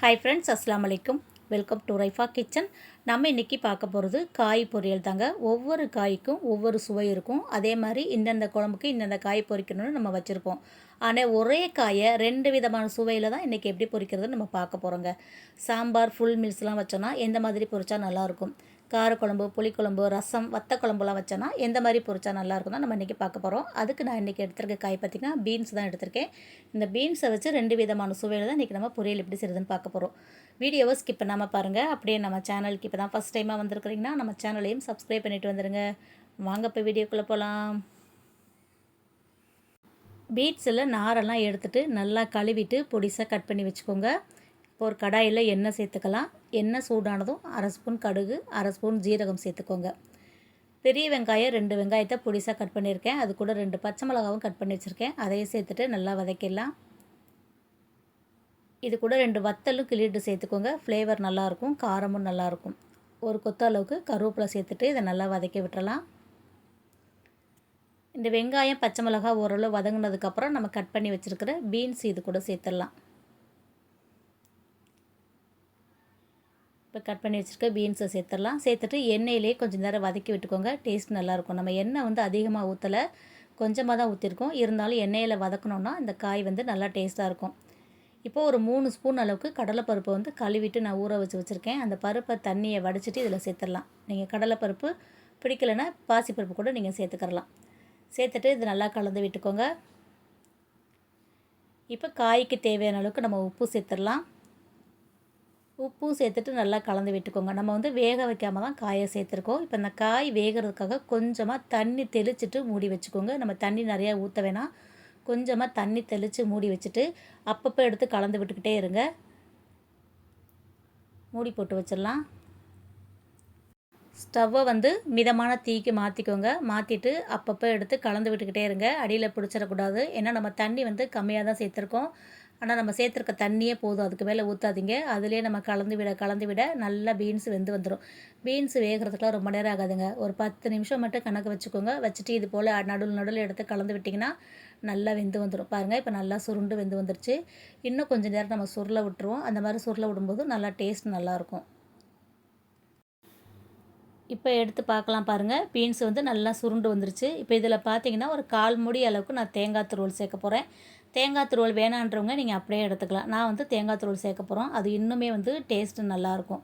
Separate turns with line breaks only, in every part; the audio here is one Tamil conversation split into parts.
ஹாய் ஃப்ரெண்ட்ஸ் அஸ்லாம் வலைக்கும் வெல்கம் டு ரைஃபா கிச்சன் நம்ம இன்றைக்கி பார்க்க போகிறது காய் பொரியல் தாங்க. ஒவ்வொரு காய்க்கும் ஒவ்வொரு சுவை இருக்கும். அதே மாதிரி இந்தந்த குழம்புக்கு இந்தந்த காய் பொரிக்கணும்னு நம்ம வச்சுருப்போம். ஆனால் ஒரே காயை ரெண்டு விதமான சுவையில் தான் இன்றைக்கி எப்படி பொரிக்கிறதுன்னு நம்ம பார்க்க போகிறோங்க சாம்பார் ஃபுல் மீல்ஸ்லாம் வச்சோன்னா எந்த மாதிரி பொரிச்சா நல்லாயிருக்கும் காரக்குழம்பு புளிக்குழம்பு ரசம் வத்த குழம்புலாம் வச்சோன்னா எந்த மாதிரி பொரிச்சா நல்லாயிருக்கும்னா நம்ம இன்றைக்கி பார்க்க போகிறோம் அதுக்கு நான் இன்றைக்கி எடுத்திருக்க காய் பார்த்திங்கன்னா பீன்ஸ் தான் எடுத்திருக்கேன். இந்த பீன்ஸை வச்சு ரெண்டு விதமான சுவையில் தான் இன்றைக்கி நம்ம பொரியல் எப்படி செய்யுதுன்னு பார்க்க போகிறோம் வீடியோவை ஸ்கிப் பண்ணாமல் பாருங்கள் அப்படியே நம்ம சேனலுக்கு இப்போ தான் ஃபஸ்ட் டைமாக வந்திருக்கிறீங்கன்னா நம்ம சேனலையும் சப்ஸ்கிரைப் பண்ணிவிட்டு வந்துடுங்க வாங்க இப்போ வீடியோக்குள்ளே போகலாம் பீட்ஸில் நாரெல்லாம் எடுத்துகிட்டு நல்லா கழுவிட்டு பொடிசாக கட் பண்ணி வச்சுக்கோங்க. இப்போ ஒரு கடாயில் எண்ணெய் சேர்த்துக்கலாம். எண்ணெய் சூடானதும் அரை ஸ்பூன் கடுகு அரை ஸ்பூன் ஜீரகம் சேர்த்துக்கோங்க. பெரிய வெங்காயம் ரெண்டு வெங்காயத்தை பொடிசாக கட் பண்ணியிருக்கேன். அது கூட ரெண்டு பச்சை மிளகாவும் கட் பண்ணி வச்சுருக்கேன். அதையும் சேர்த்துட்டு நல்லா வதக்கிடலாம். இது கூட ரெண்டு வத்தலும் கிளிட்டு சேர்த்துக்கோங்க. ஃப்ளேவர் நல்லாயிருக்கும் காரமும் நல்லாயிருக்கும். ஒரு கொத்த அளவுக்கு கருவேப்பிலை சேர்த்துட்டு இதை நல்லா வதக்கி விட்டுறலாம். இந்த வெங்காயம் பச்சை மிளகா ஓரளவு வதங்கினதுக்கப்புறம் நம்ம கட் பண்ணி வச்சுருக்கிற பீன்ஸ் இது கூட சேர்த்துடலாம். இப்போ கட் பண்ணி வச்சுருக்க பீன்ஸை சேர்த்துடலாம். சேர்த்துட்டு எண்ணெயிலே கொஞ்சம் நேரம் வதக்கி விட்டுக்கோங்க. டேஸ்ட் நல்லாயிருக்கும். நம்ம எண்ணெய் வந்து அதிகமாக ஊற்றலை கொஞ்சமாக தான் ஊற்றிருக்கோம் இருந்தாலும் எண்ணெயில் வதக்கணுன்னா இந்த காய் வந்து நல்லா டேஸ்ட்டாக இருக்கும். இப்போ ஒரு மூணு ஸ்பூன் அளவுக்கு கடலைப்பருப்பை வந்து கழுவிட்டு நான் ஊற வச்சு வச்சுருக்கேன். அந்த பருப்பை தண்ணியை வடிச்சிட்டு இதில் சேர்த்துடலாம். நீங்கள் கடலைப்பருப்பு பிடிக்கலைன்னா பாசிப்பருப்பு கூட நீங்கள் சேர்த்துக்கிறலாம். சேர்த்துட்டு இது நல்லா கலந்து விட்டுக்கோங்க. இப்போ காய்க்கு தேவையான அளவுக்கு நம்ம உப்பு சேர்த்துடலாம். உப்பும் சேர்த்துட்டு நல்லா கலந்து விட்டுக்கோங்க. நம்ம வந்து வேக வைக்காமல் தான் காயை சேர்த்துருக்கோம். இப்போ இந்த காய் வேகிறதுக்காக கொஞ்சமாக தண்ணி தெளிச்சிட்டு மூடி வச்சுக்கோங்க. நம்ம தண்ணி நிறையா ஊற்ற வேணாம். கொஞ்சமாக தண்ணி தெளித்து மூடி வச்சுட்டு அப்பப்போ எடுத்து கலந்து விட்டுக்கிட்டே இருங்க. மூடி போட்டு வச்சிடலாம். ஸ்டவ்வை வந்து மிதமான தீக்கு மாற்றிக்கோங்க மாற்றிட்டு அப்பப்போ எடுத்து கலந்து விட்டுக்கிட்டே இருங்க. அடியில் பிடிச்சிடக்கூடாது. ஏன்னா நம்ம தண்ணி வந்து கம்மியாக தான் சேர்த்துருக்கோம். ஆனால் நம்ம சேர்த்துருக்க தண்ணியே போதும். அதுக்கு மேலே ஊற்றாதீங்க அதிலே நம்ம கலந்து விட கலந்து விட நல்லா பீன்ஸ் வெந்து வந்துடும் பீன்ஸ் வேகிறதுக்குலாம் ரொம்ப நேரம் ஆகாதுங்க. ஒரு பத்து நிமிஷம் மட்டும் கணக்கு வச்சுக்கோங்க. வச்சுட்டு இது போல் நடுவில் நடுவில் எடுத்து கலந்து விட்டிங்கன்னா நல்லா வெந்து வந்துடும் பாருங்கள் இப்போ நல்லா சுருண்டு வெந்து வந்துருச்சு. இன்னும் கொஞ்சம் நேரம் நம்ம சுருளை விட்டுருவோம். அந்த மாதிரி சுருளை விடும்போது நல்லா டேஸ்ட் நல்லாயிருக்கும் இப்போ எடுத்து பார்க்கலாம் பாருங்கள் பீன்ஸ் வந்து நல்லா சுருண்டு வந்துருச்சு. இப்போ இதில் பார்த்தீங்கன்னா ஒரு கால் முடி அளவுக்கு நான் தேங்காய் துருவல் சேர்க்க போகிறேன் தேங்காய் துருவல் வேணான்றவங்க நீங்கள் அப்படியே எடுத்துக்கலாம். நான் வந்து தேங்காய் துருவல் சேர்க்க போகிறோம் அது இன்னுமே வந்து டேஸ்ட்டு நல்லாயிருக்கும்.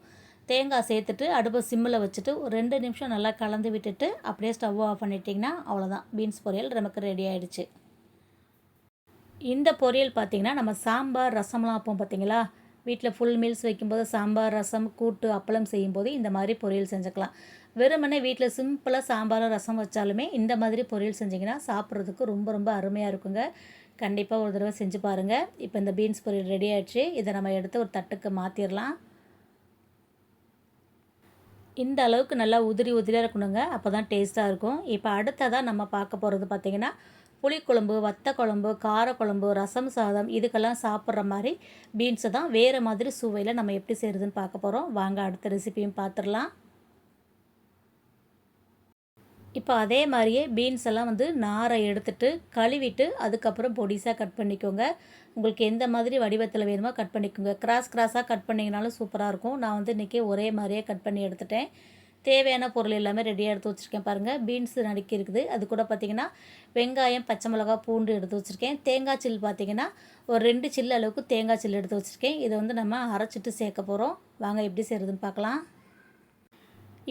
தேங்காய் சேர்த்துட்டு அடுப்பை சிம்மில் வச்சுட்டு ஒரு ரெண்டு நிமிஷம் நல்லா கலந்து விட்டுட்டு அப்படியே ஸ்டவ் ஆஃப் பண்ணிட்டிங்கன்னா அவ்வளோதான் பீன்ஸ் பொரியல் நமக்கு ரெடி ஆகிடுச்சு இந்த பொரியல் பார்த்திங்கன்னா நம்ம சாம்பார் ரசம்லாம் வைப்போம் பார்த்தீங்களா வீட்டில் ஃபுல் மீல்ஸ் வைக்கும்போது சாம்பார் ரசம் கூட்டு அப்பளம் செய்யும்போது இந்த மாதிரி பொரியல் செஞ்சுக்கலாம். வெறுமனே வீட்டில் சிம்பிளாக சாம்பாரும் ரசம் வச்சாலுமே இந்த மாதிரி பொரியல் செஞ்சிங்கன்னா சாப்பிட்றதுக்கு ரொம்ப ரொம்ப அருமையாக இருக்குங்க. கண்டிப்பாக ஒரு தடவை செஞ்சு பாருங்கள் இப்போ இந்த பீன்ஸ் பொரியல் ரெடி ஆகிடுச்சு இதை நம்ம எடுத்து ஒரு தட்டுக்கு மாற்றிடலாம் இந்த அளவுக்கு நல்லா உதிரி உதிரியாக இருக்கணுங்க. அப்போ தான் டேஸ்ட்டாக இருக்கும். இப்போ அடுத்ததாக நம்ம பார்க்க போகிறது பார்த்திங்கன்னா புளிக்குழம்பு வத்த குழம்பு காரக்குழம்பு ரசம் சாதம் இதுக்கெல்லாம் சாப்பிட்ற மாதிரி பீன்ஸை தான் வேறு மாதிரி சுவையில் நம்ம எப்படி செய்கிறதுன்னு பார்க்க போகிறோம் வாங்க அடுத்த ரெசிபியும் பார்த்துடலாம். இப்போ அதே மாதிரியே பீன்ஸ் எல்லாம் வந்து நாரை எடுத்துட்டு கழுவிட்டு அதுக்கப்புறம் பொடிசாக கட் பண்ணிக்கோங்க. உங்களுக்கு எந்த மாதிரி வடிவத்தில் வேணுமோ கட் பண்ணிக்கோங்க. கிராஸ் கிராஸாக கட் பண்ணிங்கனாலும் சூப்பராக இருக்கும். நான் வந்து இன்றைக்கி ஒரே மாதிரியே கட் பண்ணி எடுத்துட்டேன். தேவையான பொருள் எல்லாமே ரெடியாக எடுத்து வச்சுருக்கேன் பாருங்கள் பீன்ஸ் நடுக்கி இருக்குது. அது கூட பார்த்திங்கன்னா வெங்காயம் பச்சை மிளகா பூண்டு எடுத்து வச்சுருக்கேன். தேங்காய் சில் பார்த்திங்கன்னா ஒரு ரெண்டு சில்லு அளவுக்கு தேங்காய் சில்லு எடுத்து வச்சுருக்கேன். இதை வந்து நம்ம அரைச்சிட்டு சேர்க்க போகிறோம் வாங்க எப்படி செய்கிறதுன்னு பார்க்கலாம்.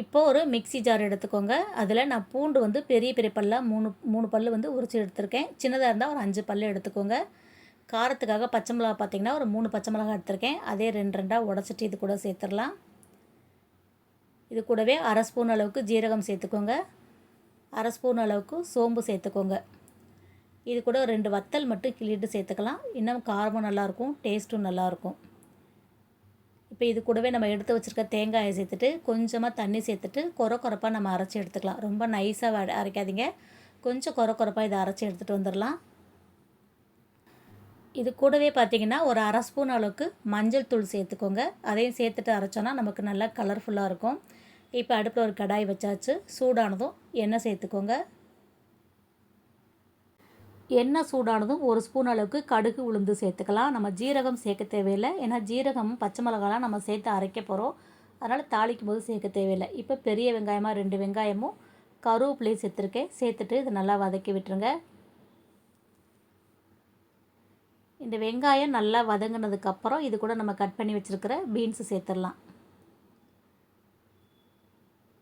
இப்போது ஒரு மிக்சி ஜார் எடுத்துக்கோங்க. அதில் நான் பூண்டு வந்து பெரிய பெரிய பல்லாக மூணு மூணு பல் வந்து உரிச்சு எடுத்திருக்கேன். சின்னதாக இருந்தால் ஒரு அஞ்சு பல் எடுத்துக்கோங்க. காரத்துக்காக பச்சை மிளகா பார்த்திங்கன்னா ஒரு மூணு பச்சை மிளகா எடுத்திருக்கேன். அதே ரெண்டு ரெண்டாக உடச்சிட்டு இது கூட சேர்த்துடலாம். இது கூடவே அரை ஸ்பூன் அளவுக்கு ஜீரகம் சேர்த்துக்கோங்க. அரை ஸ்பூன் அளவுக்கு சோம்பு சேர்த்துக்கோங்க. இது கூட ரெண்டு வத்தல் மட்டும் கிள்ளிட்டு சேர்த்துக்கலாம். இன்னும் காரமும் நல்லாயிருக்கும் டேஸ்ட்டும் நல்லாயிருக்கும் இப்போ இது கூடவே நம்ம எடுத்து வச்சுருக்க தேங்காயை சேர்த்துட்டு கொஞ்சமாக தண்ணி சேர்த்துட்டு குறை குறைப்பாக நம்ம அரைச்சி எடுத்துக்கலாம். ரொம்ப நைஸாக அரைக்காதீங்க. கொஞ்சம் குறை குறைப்பாக இதை அரைச்சி எடுத்துகிட்டு வந்துடலாம். இது கூடவே பார்த்திங்கன்னா ஒரு அரை ஸ்பூன் அளவுக்கு மஞ்சள் தூள் சேர்த்துக்கோங்க. அதையும் சேர்த்துட்டு அரைச்சோன்னா நமக்கு நல்லா கலர்ஃபுல்லாக இருக்கும். இப்போ அடுப்பில் ஒரு கடாய் வச்சாச்சு. சூடானதும் எண்ணெய் சேர்த்துக்கோங்க. எண்ணெய் சூடானதும் ஒரு ஸ்பூன் அளவுக்கு கடுகு உளுந்து சேர்த்துக்கலாம். நம்ம ஜீரகம் சேர்க்க தேவையில்லை. ஏன்னா ஜீரகம் பச்சை மிளகாலாம் நம்ம சேர்த்து அரைக்க போகிறோம் அதனால் தாளிக்கும் போது சேர்க்க தேவையில்லை. இப்போ பெரிய வெங்காயமாக ரெண்டு வெங்காயமும் கருவேப்பிலையும் சேர்த்துருக்கேன். சேர்த்துட்டு இதை நல்லா வதக்கி விட்டுருங்க. இந்த வெங்காயம் நல்லா வதங்கினதுக்கப்புறம் இது கூட நம்ம கட் பண்ணி வச்சுருக்கிற பீன்ஸு சேர்த்துடலாம்.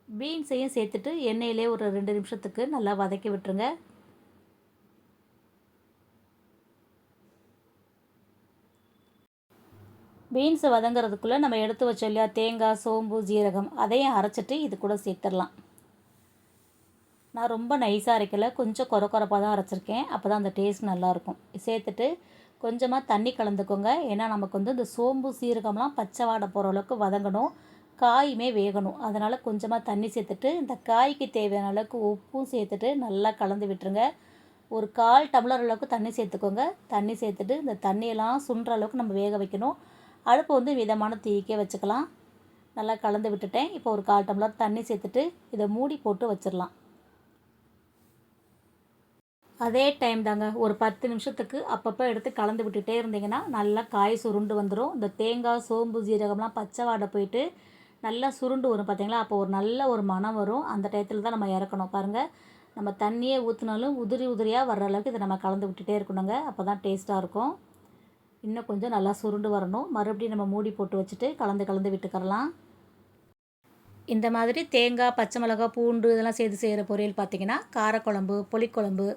பீன்ஸையும் சேர்த்துட்டு எண்ணெயிலே ஒரு ரெண்டு நிமிஷத்துக்கு நல்லா வதக்கி விட்டுருங்க. பீன்ஸை வதங்கிறதுக்குள்ளே நம்ம எடுத்து வச்சோம் இல்லையா தேங்காய் சோம்பு ஜீரகம் அதையும் அரைச்சிட்டு இது கூட சேர்த்துடலாம். நான் ரொம்ப நைஸாக அரைக்கலை. கொஞ்சம் குறை குறைப்பாக தான் அரைச்சிருக்கேன். அப்போ தான் அந்த டேஸ்ட் நல்லாயிருக்கும். சேர்த்துட்டு கொஞ்சமாக தண்ணி கலந்துக்கோங்க. ஏன்னா நமக்கு வந்து இந்த சோம்பு சீரகம்லாம் பச்சை வாடை போகிற அளவுக்கு வதங்கணும். காயுமே வேகணும். அதனால் கொஞ்சமாக தண்ணி சேர்த்துட்டு இந்த காய்க்கு தேவையான அளவுக்கு உப்பும் சேர்த்துட்டு நல்லா கலந்து விட்டுருங்க. ஒரு கால் டம்ளர் அளவுக்கு தண்ணி சேர்த்துக்கோங்க. தண்ணி சேர்த்துட்டு இந்த தண்ணியெல்லாம் சுண்டுற அளவுக்கு நம்ம வேக வைக்கணும். அடுப்பு வந்து மிதமான தீக்கே வச்சுக்கலாம். நல்லா கலந்து விட்டுட்டேன். இப்போ ஒரு கால் டம்ளர் தண்ணி சேர்த்துட்டு இதை மூடி போட்டு வச்சிடலாம். அதே டைம் தாங்க. ஒரு பத்து நிமிஷத்துக்கு அப்பப்போ எடுத்து கலந்து விட்டுட்டே இருந்தீங்கன்னா நல்லா காய் சுருண்டு வந்துடும் இந்த தேங்காய் சோம்பு ஜீரகம்லாம் பச்சை வாடை போயிட்டு நல்லா சுருண்டு வரும் பார்த்தீங்களா? அப்போ ஒரு நல்ல ஒரு மனம் வரும். அந்த டயத்தில் தான் நம்ம இறக்கணும். பாருங்கள் நம்ம தண்ணியே ஊற்றினாலும் உதிரி உதிரியாக வர்ற அளவுக்கு இதை நம்ம கலந்து விட்டுட்டே இருக்கணுங்க. அப்போ தான் டேஸ்ட்டாக இருக்கும். இன்னும் கொஞ்சம் நல்லா சுருண்டு வரணும். மறுபடியும் நம்ம மூடி போட்டு வச்சுட்டு கலந்து கலந்து விட்டுக்கரலாம் இந்த மாதிரி தேங்காய் பச்சை மிளகா பூண்டு இதெல்லாம் சேர்த்து செய்கிற பொரியல் பார்த்திங்கன்னா காரக்குழம்பு புளிக்குழம்பு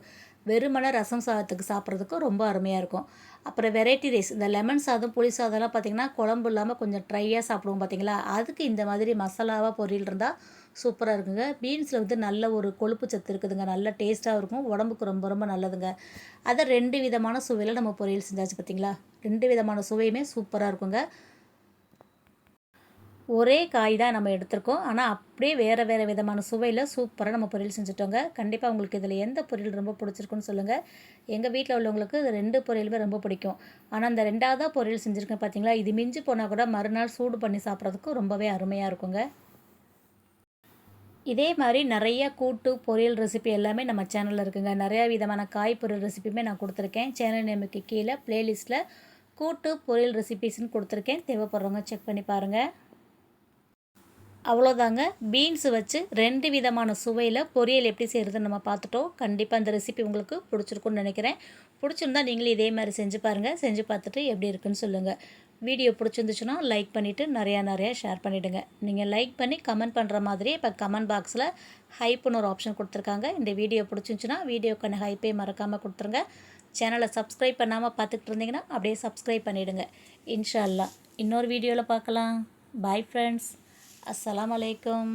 வெறுமனை ரசம் சாதத்துக்கு சாப்பிட்றதுக்கு ரொம்ப அருமையாக இருக்கும். அப்புறம் வெரைட்டி ரைஸ் இந்த லெமன் சாதம் புளி சாதம்லாம் பார்த்திங்கன்னா குழம்பு இல்லாமல் கொஞ்சம் ட்ரையாக சாப்பிடுவோம் பார்த்திங்களா அதுக்கு இந்த மாதிரி மசாலாவாக பொரியல் இருந்தால் சூப்பராக இருக்குங்க. பீன்ஸில் வந்து நல்ல ஒரு கொழுப்பு சத்து இருக்குதுங்க. நல்ல டேஸ்ட்டாக இருக்கும். உடம்புக்கு ரொம்ப ரொம்ப நல்லதுங்க. அதை ரெண்டு விதமான சுவையில் நம்ம பொரியல் செஞ்சாச்சு பார்த்திங்களா ரெண்டு விதமான சுவையுமே சூப்பராக இருக்குங்க. ஒரே காய் தான் நம்ம எடுத்திருக்கோம். ஆனால் அப்படியே வேறு வேறு விதமான சுவையில் சூப்பராக நம்ம பொரியல் செஞ்சுட்டோங்க. கண்டிப்பாக உங்களுக்கு இதில் எந்த பொரியல் ரொம்ப பிடிச்சிருக்குன்னு சொல்லுங்கள் எங்கள் வீட்டில் உள்ளவங்களுக்கு இது ரெண்டு பொரியலுமே ரொம்ப பிடிக்கும். ஆனால் அந்த ரெண்டாவதாக பொரியல் செஞ்சுருக்கேன் பார்த்தீங்களா இது மிஞ்சி போனால் கூட மறுநாள் சூடு பண்ணி சாப்பிட்றதுக்கு ரொம்பவே அருமையாக இருக்குங்க. இதே மாதிரி நிறைய கூட்டு பொரியல் ரெசிபி எல்லாமே நம்ம சேனலில் இருக்குங்க. நிறையா விதமான காய் பொரியல் ரெசிபியுமே நான் கொடுத்துருக்கேன். சேனல் நேமுக்கு கீழே ப்ளேலிஸ்ட்டில் கூட்டு பொரியல் ரெசிபிஸ்ன்னு கொடுத்துருக்கேன். தேவைப்படுறவங்க செக் பண்ணி பாருங்கள் அவ்வளோதாங்க பீன்ஸ் வச்சு ரெண்டு விதமான சுவையில் பொரியல் எப்படி செய்கிறதுன்னு நம்ம பார்த்துட்டோம். கண்டிப்பாக அந்த ரெசிபி உங்களுக்கு பிடிச்சிருக்குன்னு நினைக்கிறேன். பிடிச்சிருந்தா நீங்களும் இதே மாதிரி செஞ்சு பாருங்கள் செஞ்சு பார்த்துட்டு எப்படி இருக்குன்னு சொல்லுங்கள் வீடியோ பிடிச்சிருந்துச்சுன்னா லைக் பண்ணிவிட்டு நிறையா நிறையா ஷேர் பண்ணிவிடுங்க நீங்கள் லைக் பண்ணி கமெண்ட் பண்ணுற மாதிரி இப்போ கமெண்ட் பாக்ஸில் ஹைப்புன்னு ஒரு ஆப்ஷன் கொடுத்துருக்காங்க. இந்த வீடியோ பிடிச்சிருந்துச்சுன்னா வீடியோக்கான ஹைப்பே மறக்காமல் கொடுத்துருங்க. சேனலை சப்ஸ்கிரைப் பண்ணாமல் பார்த்துக்கிட்டு இருந்தீங்கன்னா அப்படியே சப்ஸ்கிரைப் பண்ணிவிடுங்க இன்ஷா அல்லா இன்னொரு வீடியோவில் பார்க்கலாம். பாய் ஃப்ரெண்ட்ஸ் அஸ்லாம் வலைக்கம்